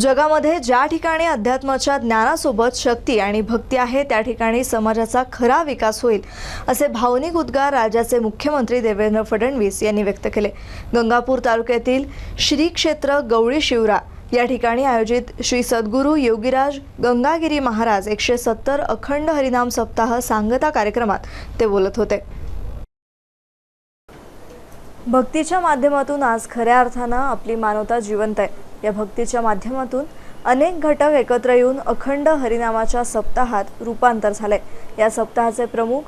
जगामध्ये ज्या ठिकाणी अध्यात्माच्या ज्ञानासोबत शक्ती आणि भक्ती आहे त्या ठिकाणी समाजाचा खरा विकास होईल असे भावनिक उद्गार राज्याचे मुख्यमंत्री देवेंद्र फडणवीस यांनी व्यक्त केले. गंगापूर तालुक्यातील श्री क्षेत्र गवळी शिवरा या ठिकाणी आयोजित श्री सद्गुरू योगीराज गंगागिरी महाराज एकशे सत्तर अखंड हरिनाम सप्ताह सांगता कार्यक्रमात ते बोलत होते. भक्तीच्या माध्यमातून आज खऱ्या अर्थानं आपली मानवता जिवंत आहे. या भक्तीच्या माध्यमातून अनेक घटक एकत्र येऊन अखंड हरिनामाच्या सप्ताहात रूपांतर झाले या सप्ताहाचे प्रमुख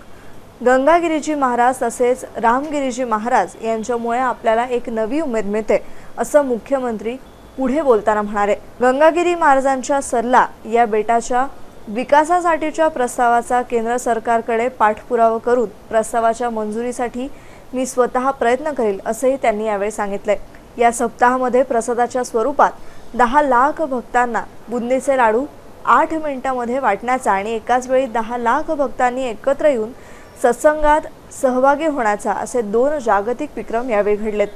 गंगागिरीजी महाराज तसेच रामगिरीजी महाराज यांच्यामुळे आपल्याला एक नवी उमेद मिळते असं मुख्यमंत्री पुढे बोलताना म्हणाले. गंगागिरी महाराजांच्या सल्ला या बेटाच्या विकासासाठीच्या प्रस्तावाचा केंद्र सरकारकडे पाठपुरावा करून प्रस्तावाच्या मंजुरीसाठी मी स्वतः प्रयत्न करेल असंही त्यांनी यावेळी सांगितले या सप्ताहामध्ये प्रसादाच्या स्वरूपात दहा लाख भक्तांना बुंदीचे लाडू आठ मिनिटांमध्ये वाटण्याचा आणि एकाच वेळी दहा लाख भक्तांनी एकत्र येऊन सत्संगात सहभागी होण्याचा असे दोन जागतिक विक्रम यावेळी घडलेत.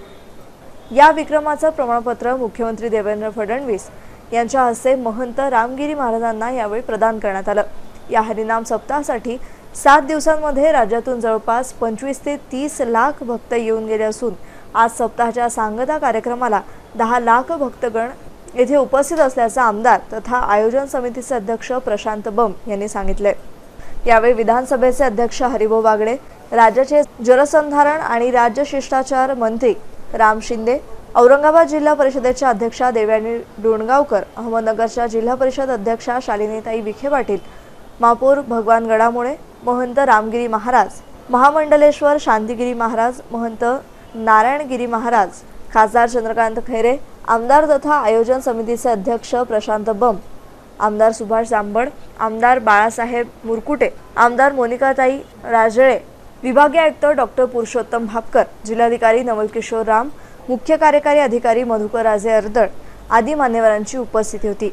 या विक्रमाचं प्रमाणपत्र मुख्यमंत्री देवेंद्र फडणवीस यांच्या हस्ते महंत रामगिरी महाराजांना यावेळी प्रदान करण्यात आलं. या हरिनाम सप्ताहासाठी सात दिवसांमध्ये राज्यातून जवळपास पंचवीस ते तीस लाख भक्त येऊन गेले असून आज सप्ताहाच्या सांगता कार्यक्रमाला दहा लाख भक्तगण येथे उपस्थित असल्याचं आमदार तथा आयोजन समितीचे अध्यक्ष प्रशांत बम यांनी सांगितले. यावेळी विधानसभेचे अध्यक्ष हरिभाऊ बागडे राज्याचे जलसंधारण आणि राज्य शिष्टाचार मंत्री राम शिंदे औरंगाबाद जिल्हा परिषदेच्या अध्यक्षा देवयानी डोणगावकर अहमदनगरच्या जिल्हा परिषद अध्यक्षा शालिनीताई विखे पाटील महापौर भगवान गडामुळे महंत रामगिरी महाराज महामंडलेश्वर शांतिगिरी महाराज महंत नारायणगिरी महाराज खासदार चंद्रकांत खैरे आमदार तथा आयोजन समितीचे अध्यक्ष प्रशांत बम आमदार सुभाष जांभड आमदार बाळासाहेब मुरकुटे आमदार मोनिकाताई राजळे विभागीय आयुक्त डॉक्टर पुरुषोत्तम भापकर जिल्हाधिकारी नवल किशोर राम मुख्य कार्यकारी अधिकारी मधुकर राजे अर्दळ आदी मान्यवरांची उपस्थिती होती.